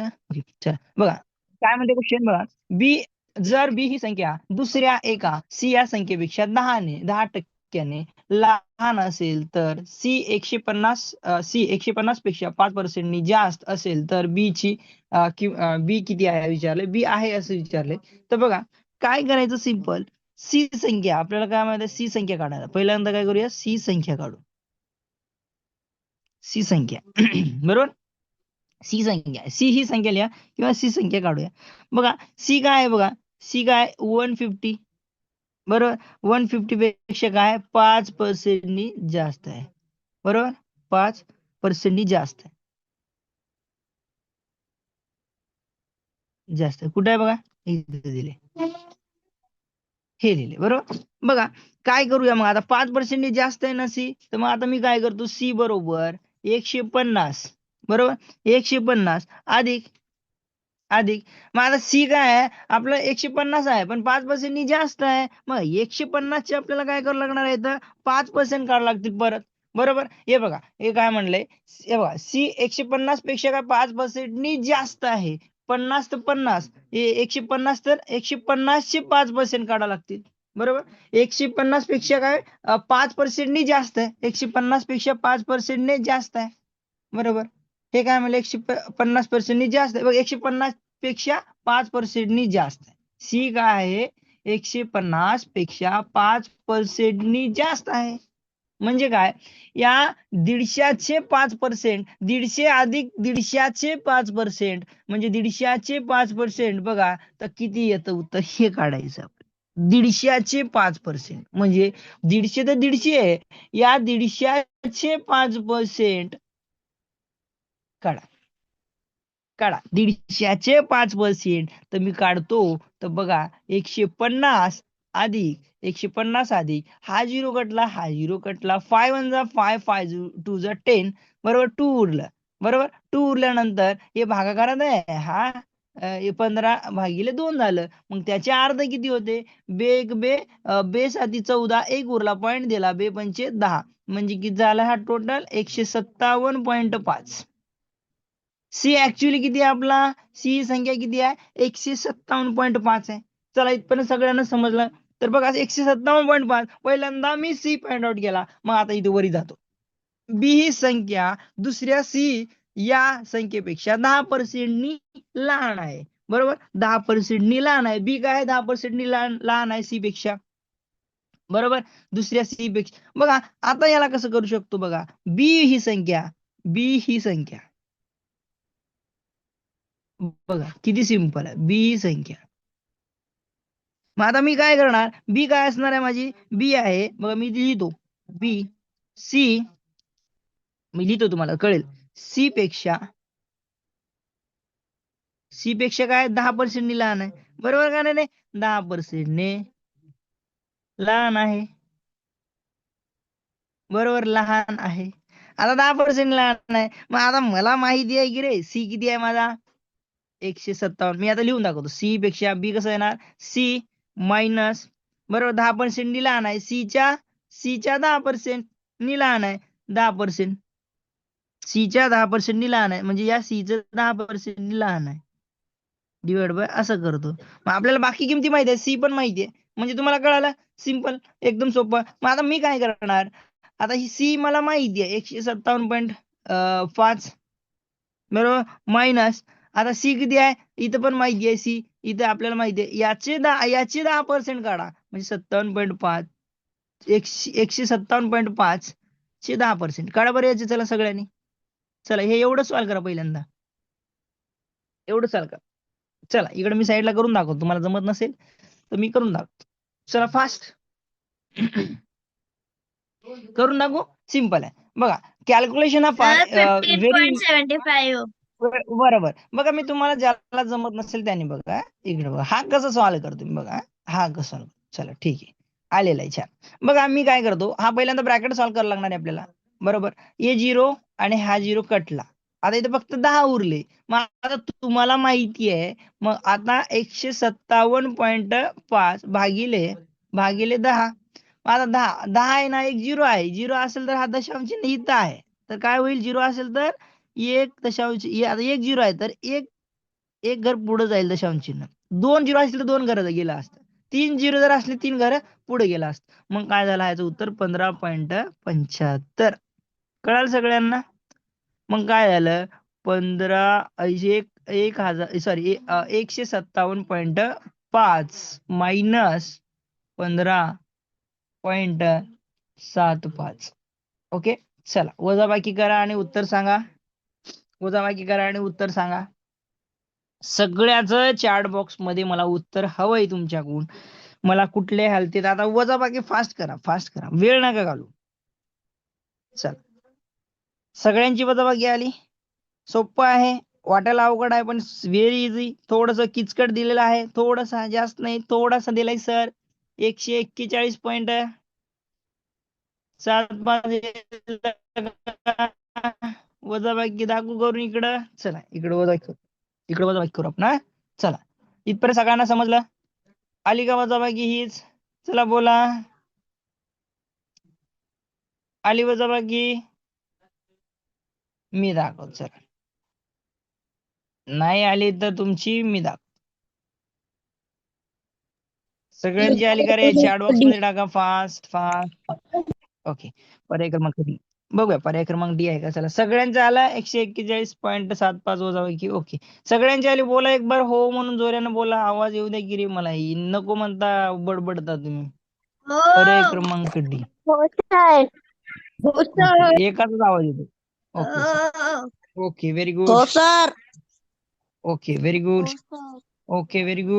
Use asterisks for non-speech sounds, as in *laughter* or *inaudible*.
का? चला. बघा. काय म्हणते क्वेश्चन बघा. बी जर बी ही संख्या दुसऱ्या एका सी या संख्येपेक्षा दहाने दहा टक्क्याने लहान असेल तर सी एकशे पन्नास सी एकशे पन्नासपेक्षा पाच पर्सेंटनी जास्त असेल तर बी ची बी किती आहे विचारले? बी आहे असं विचारले. तर बघा काय करायचं सिंपल सी संख्या आपल्याला काय माहिती सी संख्या काढायला. पहिल्यांदा काय करूया? सी संख्या काढू. सी संख्या. *clears throat* बरोबर? सी संख्या सी ही संख्या लिहा किंवा सी संख्या काढूया. बघा सी काय आहे बघा? सी काय? वन फिफ्टी बरोबर? वन फिफ्टी पेक्षा काय? पाच पर्सेंटनी जास्त आहे. बरोबर? पाच पर्सेंटनी जास्त आहे. जास्त कुठे आहे बघा? दिले. हे लिहिले. बरोबर? बघा काय करूया मग? आता पाच पर्सेंटनी जास्त आहे ना सी तर मग आता मी काय करतो? सी बरोबर एकशे पन्नास. बरोबर? एकशे पन्नास. अधिक. अधिक. मग आता सी काय आहे? आपलं एकशे पन्नास आहे पण पाच पर्सेंटनी जास्त आहे. मग एकशे पन्नासचे आपल्याला काय करावं लागणार आहे तर पाच पर्सेंट काढावं लागतील परत. बरोबर? हे बघा. हे काय म्हणलंय? हे बघा. सी एकशे पन्नासपेक्षा काय पाच पर्सेंटनी जास्त आहे. पन्नास तर पन्नास. हे एकशे पन्नास तर एकशे पन्नासचे पाच पर्सेंट काढावं लागतील. बरोबर? एकशे पन्नासपेक्षा काय? पाच पर्सेंटनी जास्त आहे. एकशे पन्नासपेक्षा पाच पर्सेंटने जास्त आहे. बरोबर? हे काय म्हणलं एकशे पन्नास पर्सेंटनी जास्त आहे. बघ एकशे पन्नासपेक्षा पाच पर्सेंटनी जास्त आहे. सी काय आहे? एकशे पन्नासपेक्षा पाच पर्सेंटनी जास्त आहे. म्हणजे काय? या दीडशाचे पाच पर्सेंट दीडशे अधिक दीडशेचे पाच पर्सेंट म्हणजे दीडशेचे पाच पर्सेंट बघा तर किती येतं उत्तर? हे काढायचं आपण. दीडशेचे पाच पर्सेंट म्हणजे दीडशे तर दीडशे आहे. या दीडशाचे पाच पर्सेंट काढा. काढा. दीडशेचे पाच पर्सेंट तर मी काढतो. तर बघा एकशे पन्नास अधिक एकशे पन्नास अधिक हा झिरो कटला हा झिरो कटला फाय वन जा फाय फाय टू जा टेन बरोबर टू उरलं. बरोबर? टू उरल्यानंतर हे भागाकारात आहे. हा पंधरा भागिले दोन झालं. मग त्याचे अर्ध किती होते? बे एक बे बे साती चौदा एक उरला. पॉईंट दिला. बे पंचे दहा. म्हणजे किती झाला हा टोटल एकशे सत्तावन्न पॉईंट पाच. सी ऍक्च्युली किती आहे आपला? सी संख्या किती आहे? एकशे सत्तावन्न पॉईंट पाच आहे. चला इथपर्यंत सगळ्यांना समजलं. तर बघा एकशे सत्तावन्न पॉईंट पाच. पहिल्यांदा मी सी फाइंड आउट केला. मग आता इथे वरी जातो. बी ही संख्या दुसऱ्या सी या संख्येपेक्षा दहा पर्सेंटनी लहान आहे. बरोबर? दहा पर्सेंटनी लहान आहे. बी काय दहा पर्सेंटनी लहान लहान आहे सी पेक्षा. बरोबर? दुसऱ्या सी पेक्षा. बघा आता याला कसं करू शकतो बघा? बी ही संख्या बी ही संख्या. बघा किती सिंपल आहे. बी ही संख्या. मग आता मी काय करणार? बी काय असणार आहे माझी? बी आहे. बघा मी लिहितो. बी सी मी लिहितो तुम्हाला कळेल. सी पेक्षा सी पेक्षा काय? दहा पर्सेंटनी लहान आहे. बरोबर का नाही? दहा पर्सेंटने लहान आहे. बरोबर लहान आहे. आता दहा पर्सेंट लहान आहे. मग आता मला माहिती आहे की रे सी किती आहे माझा? एकशे सत्तावन्न. मी आता लिहून दाखवतो. सी पेक्षा बी कसं येणार? सी मायनस बरोबर? दहा पर्सेंट लहान आहे. सीच्या सीच्या दहा पर्सेंट नि लहान आहे. दहा पर्सेंट सीच्या दहा पर्सेंट लहान आहे. म्हणजे या सीचं दहा पर्सेंट लहान आहे. डिवाइड बाय असं करतो. मग आपल्याला बाकी किमती माहिती आहे सी पण माहिती आहे. म्हणजे तुम्हाला कळालं? सिंपल एकदम सोपं. मग आता मी काय करणार? आता ही सी मला माहिती आहे. एकशे सत्तावन्न पॉईंट पाच. बरोबर? मायनस आता सी किती आहे? इथं पण माहिती आहे सी. इथं आपल्याला माहिती आहे. याचे दहा याचे दहा पर्सेंट काढा. म्हणजे सत्तावन्न पॉईंट पाच. एकशे एकशे सत्तावन्न पॉईंट पाच चे दहा पर्सेंट काढा बरं याचे चला सगळ्यांनी. चला हे एवढं सॉल्व करा पहिल्यांदा. एवढं सॉल्व करा. चला इकडे मी साईडला करून दाखवतो. तुम्हाला जमत नसेल तर मी करून दाखवतो. चला फास्ट करून दाखवू? सिंपल आहे. बघा कॅल्क्युलेशन हा व्हेरी बरोबर. बघा मी तुम्हाला ज्याला जमत नसेल त्याने बघा इकडे बघा. हा कसा सॉल्व करतो मी बघा. हा कसं चला ठीक आहे. आलेला आहे छान. बघा मी काय करतो? हा पहिल्यांदा ब्रॅकेट सॉल्व करायला लागणार आहे आपल्याला. बरोबर? ये झिरो आणि हा झिरो कटला. आता इथे फक्त दहा उरले. मग आता तुम्हाला माहिती आहे मग आता एकशे सत्तावन्न पॉईंट पाच भागिले भागिले दहा. आता दहा दहा आहे ना एक झिरो आहे. झिरो असेल तर हा दशांश इथं आहे. तर काय होईल? झिरो असेल तर एक दशांश आता एक झिरो आहे तर एक एक घर पुढे जाईल दशांश चिन्ह दोन झिरो असतील तर दोन घर गेला असतं. तीन झिरो जर असले तीन घर पुढे गेला असत. मग काय झालं? याचं उत्तर पंधरा पॉईंट पंच्याहत्तर. कळाल सगळ्यांना? मग काय झालं? पंधरा एक एक हजार सॉरी एकशे सत्तावन्न पॉईंट पाच मायनस पंधरा पॉइंट सात पाच. ओके? चला वजाबाकी करा आणि उत्तर सांगा. वजाबाकी करा आणि उत्तर सांगा. सगळ्याच चॅट बॉक्समध्ये मला उत्तर हवंय तुमच्याकडून. मला कुठले हालते आता वजाबाकी फास्ट करा फास्ट करा. वेळ नका घालू. चल. सगळ्यांची वजाबाकी आली. सोपं आहे. वाटायला अवघड आहे पण व्हेरी इझी थोडस किचकट दिलेलं आहे. थोडसा जास्त नाही. थोडासा दिलाय सर एकशे एक्केचाळीस पॉइंट सात वजाबाकी दाखवू करून इकडं. चला इकडे वजाबाकी करू. इकडे वजाबाकी करू आपण? चला. इथपर्यंत सगळ्यांना समजलं? आली का वजाबाकी हीच? चला बोला. आली वजाबाकी मी दाखवतो चला. नाही आली तर तुमची मी दाखव सगळ्यांची आली का रे? चॅट बॉक्स *laughs* मध्ये टाका फास्ट फास्ट ओके पर्याय क्रमांक बघूया पर्याय क्रमांक डी आहे का? चला सगळ्यांचा आला एकशे एक्केचाळीस पॉईंट सात पाच वजापैकी ओके सगळ्यांची आली बोला एक बार हो म्हणून जोरानं बोला आवाज येऊ द्या गिरी मला ही नको म्हणता बडबडता तुम्ही. पर्याय क्रमांक डी हो सर हो सर एकाच आवाज येतो ओके ओके व्हेरी गुड हो सर. ओके व्हेरी गुड हो ओके व्हेरी गुड